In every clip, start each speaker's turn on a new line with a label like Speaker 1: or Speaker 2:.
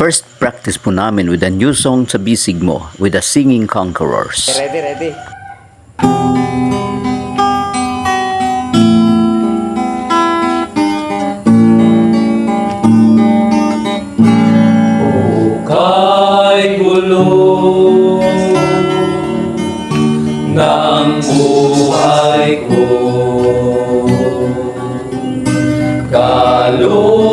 Speaker 1: First practice po namin with a new song sa bisig mo with the Singing Conquerors.
Speaker 2: Ready, ready.
Speaker 3: Kay gulo ng buhay ko Kalungkutan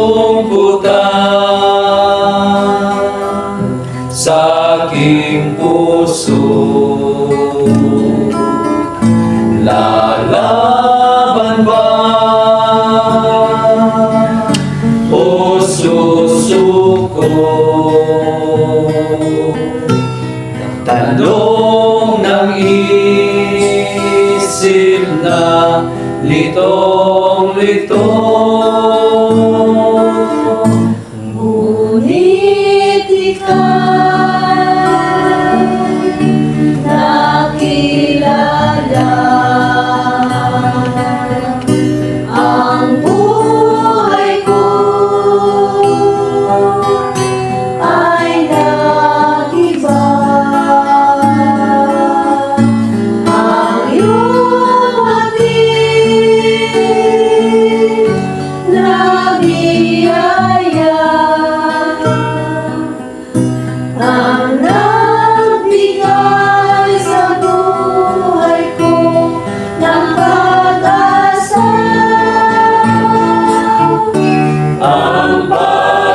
Speaker 3: Tanong ng isip na litong-lito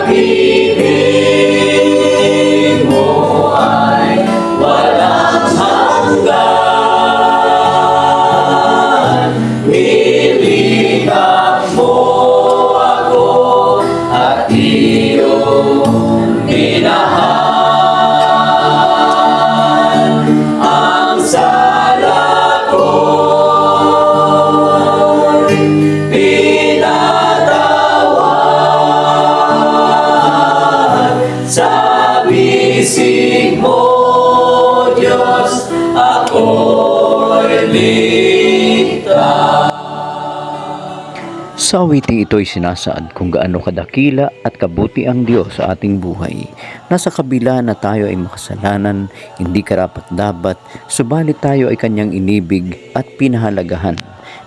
Speaker 3: pag-ibig mo ay walang hanggan. Nilingap mo ako at Sa
Speaker 1: awiting ito'y sinasaad kung gaano kadakila at kabuti ang Diyos sa ating buhay. Nasa kabila na tayo ay makasalanan, hindi karapat dapat, subalit tayo ay kanyang inibig at pinahalagahan.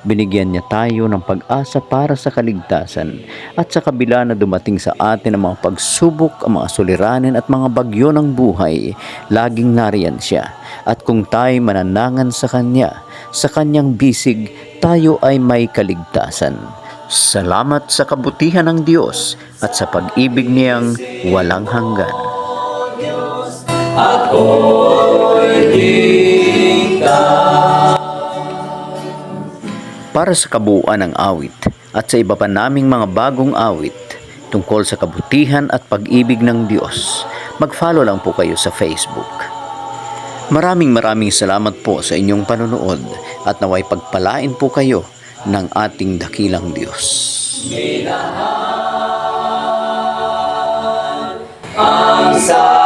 Speaker 1: Binigyan niya tayo ng pag-asa para sa kaligtasan at sa kabila na dumating sa atin ang mga pagsubok, ang mga suliranin at mga bagyo ng buhay, laging nariyan siya. At kung tayo mananangan sa Kanya, sa Kanyang bisig, tayo ay may kaligtasan. Salamat sa kabutihan ng Diyos at sa pag-ibig niyang walang hanggan. Para sa kabuuan ng awit at sa iba pa naming mga bagong awit tungkol sa kabutihan at pag-ibig ng Diyos, mag-follow lang po kayo sa Facebook. Maraming maraming salamat po sa inyong panonood at naway pagpalain po kayo ng ating dakilang Diyos.
Speaker 3: Ang sala